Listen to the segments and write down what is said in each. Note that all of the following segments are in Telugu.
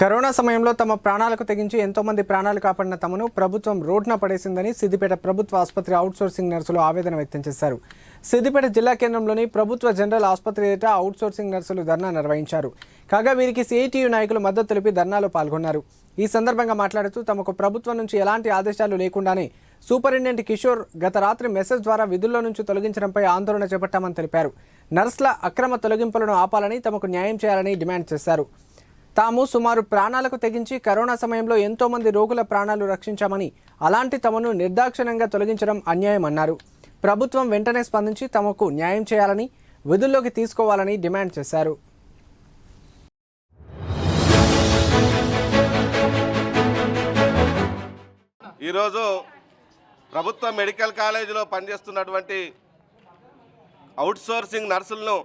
కరోనా సమయంలో తమ ప్రాణాలకు తెగించి ఎంతో మంది ప్రాణాలు కాపాడిన తమను ప్రభుత్వం రోడ్న పడేసిందని సిద్దిపేట ప్రభుత్వ ఆసుపత్రి అవుట్సోర్సింగ్ నర్సులు ఆవేదన వ్యక్తం చేశారు. సిద్దిపేట జిల్లా కేంద్రంలోని ప్రభుత్వ జనరల్ ఆసుపత్రి ఎదుట అవుట్సోర్సింగ్ నర్సులు ధర్నా నిర్వహించారు. కాగా వీరికి సిఐటియు నాయకులు మద్దతు తెలిపి ధర్నాలో పాల్గొన్నారు. ఈ సందర్భంగా మాట్లాడుతూ తమకు ప్రభుత్వం నుంచి ఎలాంటి ఆదేశాలు లేకుండానే సూపరింటెండెంట్ కిషోర్ గత రాత్రి మెసేజ్ ద్వారా విధుల్లో నుంచి తొలగించడంపై ఆందోళన చేపట్టామని తెలిపారు. నర్సుల అక్రమ తొలగింపులను ఆపాలని తమకు న్యాయం చేయాలని డిమాండ్ చేశారు. తాము సుమారు ప్రాణాలకు తెగించి కరోనా సమయంలో ఎంతో మంది రోగుల ప్రాణాలు రక్షించామని అలాంటి తమను నిర్దాక్షిణ్యంగా తొలగించడం అన్యాయమన్నారు. ప్రభుత్వం వెంటనే స్పందించి తమకు న్యాయం చేయాలని విధుల్లోకి తీసుకోవాలని డిమాండ్ చేశారు. ఈరోజు ప్రభుత్వ మెడికల్ కాలేజీలో పనిచేస్తున్నటువంటి అవుట్సోర్సింగ్ నర్సులను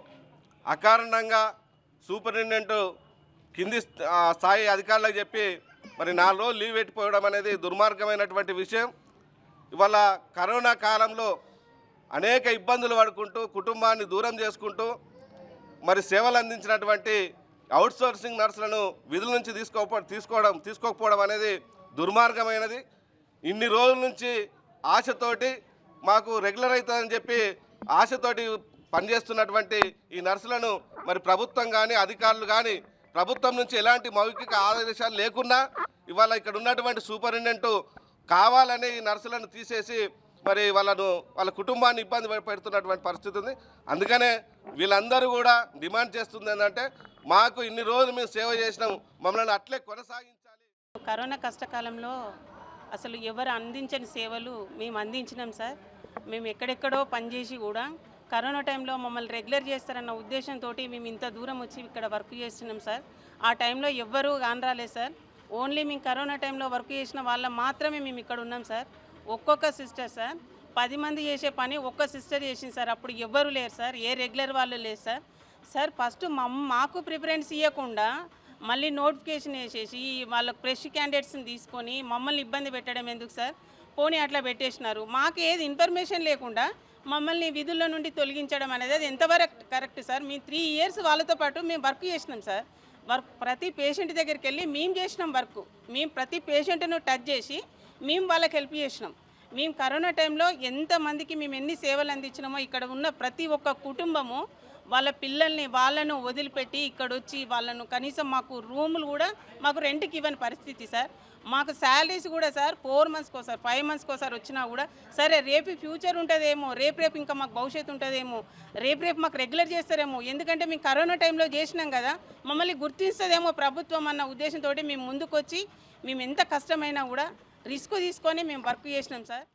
అకారణంగా సూపరింటెండెంట్ కింది స్థాయి అధికారులకు చెప్పి మరి నాలుగు రోజులు లీవ్ పెట్టిపోవడం అనేది దుర్మార్గమైనటువంటి విషయం. ఇవాళ కరోనా కాలంలో అనేక ఇబ్బందులు పడుకుంటూ కుటుంబాన్ని దూరం చేసుకుంటూ మరి సేవలు అందించినటువంటి అవుట్సోర్సింగ్ నర్సులను విధుల నుంచి తీసుకోపో తీసుకోవడం తీసుకోకపోవడం అనేది దుర్మార్గమైనది. ఇన్ని రోజుల నుంచి ఆశతోటి మాకు రెగ్యులర్ అవుతుందని చెప్పి ఆశతోటి పనిచేస్తున్నటువంటి ఈ నర్సులను మరి ప్రభుత్వం కానీ అధికారులు కానీ ప్రభుత్వం నుంచి ఎలాంటి మౌఖిక ఆదేశాలు లేకున్నా ఇవాళ ఇక్కడ ఉన్నటువంటి సూపరింటెండెంట్ కావాలని ఈ నర్సులను తీసేసి మరి వాళ్ళను వాళ్ళ కుటుంబాన్ని ఇబ్బంది పెడుతున్నటువంటి పరిస్థితి ఉంది. అందుకనే వీళ్ళందరూ కూడా డిమాండ్ చేస్తుంది ఏంటంటే మాకు ఇన్ని రోజులు మేము సేవ చేసినాం మమ్మల్ని అట్లే కొనసాగించాలి. కరోనా కష్టకాలంలో అసలు ఎవరు అందించని సేవలు మేము అందించినాం సార్. మేము ఎక్కడెక్కడో పనిచేసి కూడా కరోనా టైంలో మమ్మల్ని రెగ్యులర్ చేస్తారన్న ఉద్దేశంతో మేము ఇంత దూరం వచ్చి ఇక్కడ వర్క్ చేస్తున్నాం సార్. ఆ టైంలో ఎవ్వరూ కానరాలేదు సార్. ఓన్లీ మేము కరోనా టైంలో వర్క్ చేసిన వాళ్ళ మాత్రమే మేము ఇక్కడ ఉన్నాం సార్. ఒక్కొక్క సిస్టర్ సార్ పది మంది చేసే పని ఒక్క సిస్టర్ చేసింది సార్. అప్పుడు ఎవ్వరు లేరు సార్. ఏ రెగ్యులర్ వాళ్ళు లేరు సార్. సార్ ఫస్ట్ మమ్ మాకు ప్రిఫరెన్స్ ఇవ్వకుండా మళ్ళీ నోటిఫికేషన్ వేసేసి వాళ్ళ ఫ్రెష్ క్యాండిడేట్స్ని తీసుకొని మమ్మల్ని ఇబ్బంది పెట్టడం ఎందుకు సార్? పోనీ అట్లా పెట్టేసినారు. మాకు ఏది ఇన్ఫర్మేషన్ లేకుండా మమ్మల్ని విధుల్లో నుండి తొలగించడం అనేది అది ఎంతవరకు కరెక్ట్ సార్? మేము త్రీ ఇయర్స్ వాళ్ళతో పాటు మేము వర్క్ చేసినాం సార్. వర్క్ ప్రతి పేషెంట్ దగ్గరికి వెళ్ళి మేము చేసినాం వర్క్. మేము ప్రతి పేషెంట్ను టచ్ చేసి మేము వాళ్ళకి హెల్ప్ చేసినాం. మేము కరోనా టైంలో ఎంతమందికి మేము ఎన్ని సేవలు అందించినామో ఇక్కడ ఉన్న ప్రతి ఒక్క కుటుంబము వాళ్ళ పిల్లల్ని వాళ్ళను వదిలిపెట్టి ఇక్కడ వచ్చి వాళ్ళను కనీసం మాకు రూములు కూడా మాకు రెంట్కి ఇవ్వని పరిస్థితి సార్. మాకు శాలరీస్ కూడా సార్ ఫోర్ మంత్స్కి ఒకసారి ఫైవ్ మంత్స్కి ఒకసారి వచ్చినా కూడా సరే రేపు ఫ్యూచర్ ఉంటుందేమో రేపు రేపు ఇంకా మాకు భవిష్యత్తు ఉంటుందేమో రేపు రేపు మాకు రెగ్యులర్ చేస్తారేమో ఎందుకంటే మేము కరోనా టైంలో చేసినాం కదా మమ్మల్ని గుర్తిస్తుందేమో ప్రభుత్వం అన్న ఉద్దేశంతో మేము ముందుకొచ్చి మేము ఎంత కష్టమైనా కూడా రిస్క్ తీసుకొని మేము వర్క్ చేసినాం సార్